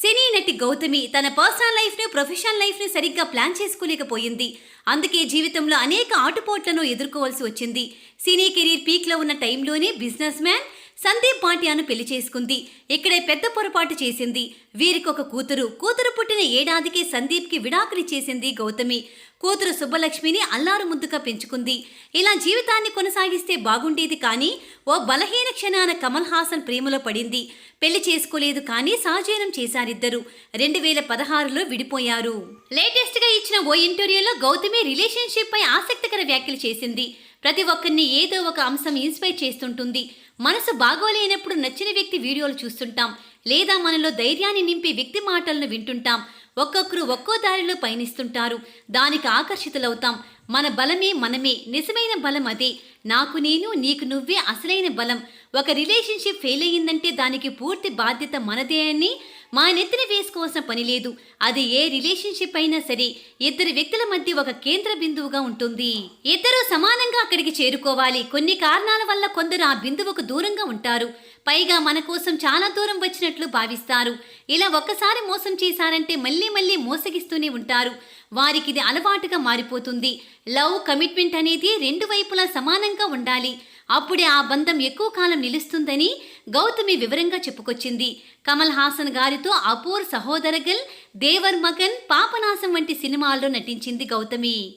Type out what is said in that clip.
సినీ నటి గౌతమి తన పర్సనల్ లైఫ్ని ప్రొఫెషనల్ లైఫ్ని సరిగ్గా ప్లాన్ చేసుకోలేకపోయింది. అందుకే జీవితంలో అనేక ఆటుపోట్లను ఎదుర్కోవాల్సి వచ్చింది. సినీ కెరీర్ పీక్లో ఉన్న టైంలోనే బిజినెస్ మ్యాన్ సందీప్ పాటియాను పెళ్ళి చేసుకుంది. ఇక్కడే పెద్ద పొరపాటు చేసింది. వీరికి ఒక కూతురు కూతురు పుట్టిన ఏడాదికే సందీప్కి విడాకులు చేసింది గౌతమి. కూతురు సుబ్బలక్ష్మిని అల్లారు ముద్దుగా పెంచుకుంది. ఇలా జీవితాన్ని కొనసాగిస్తే బాగుండేది కానీ ఓ బలహీన క్షణాన కమల్ హాసన్ ప్రేమలో పడింది. పెళ్ళి చేసుకోలేదు కానీ సహజీవనం చేశారిద్దరు. రెండు వేల పదహారులో విడిపోయారు. లేటెస్ట్గా ఇచ్చిన ఓ ఇంటర్వ్యూలో గౌతమి రిలేషన్షిప్ పై ఆసక్తికర వ్యాఖ్యలు చేసింది. ప్రతి ఒక్కరిని ఏదో ఒక అంశం ఇన్స్పైర్ చేస్తుంటుంది. మనసు బాగోలేనప్పుడు నచ్చిన వ్యక్తి వీడియోలు చూస్తుంటాం. లేదా మనలో ధైర్యాన్ని నింపే వ్యక్తి మాటలను వింటుంటాం. ఒక్కొక్కరు ఒక్కో దారిలో పయనిస్తుంటారు. దానికి ఆకర్షితులవుతాం. మన బలమే మనమే. నిజమైన బలం అదే. నాకు నేను నీకు నువ్వే అసలైన బలం. ఒక రిలేషన్షిప్ ఫెయిల్ అయ్యిందంటే దానికి పూర్తి బాధ్యత మనదే అని మా నెత్తిన వేసుకోవాల్సిన పని లేదు. అది ఏ రిలేషన్షిప్ అయినా సరే ఇద్దరు వ్యక్తుల మధ్య ఒక కేంద్ర బిందువుగా ఉంటుంది. ఇద్దరు సమానంగా అక్కడికి చేరుకోవాలి. కొన్ని కారణాల వల్ల కొందరు ఆ బిందువుకు దూరంగా ఉంటారు. పైగా మన కోసం చాలా దూరం వచ్చినట్లు భావిస్తారు. ఇలా ఒక్కసారి మోసం చేశారంటే మళ్ళీ మళ్ళీ మోసగిస్తూనే ఉంటారు. వారికి ఇది అలవాటుగా మారిపోతుంది. లవ్ కమిట్మెంట్ అనేది రెండు వైపులా సమానంగా ఉండాలి. అప్పుడే ఆ బంధం ఎక్కువ కాలం నిలుస్తుందని గౌతమి వివరంగా చెప్పుకొచ్చింది. కమల్ హాసన్ గారితో అపూర్ సహోదరగల్ దేవర్ మగన్ పాపనాశం వంటి సినిమాల్లో నటించింది గౌతమి.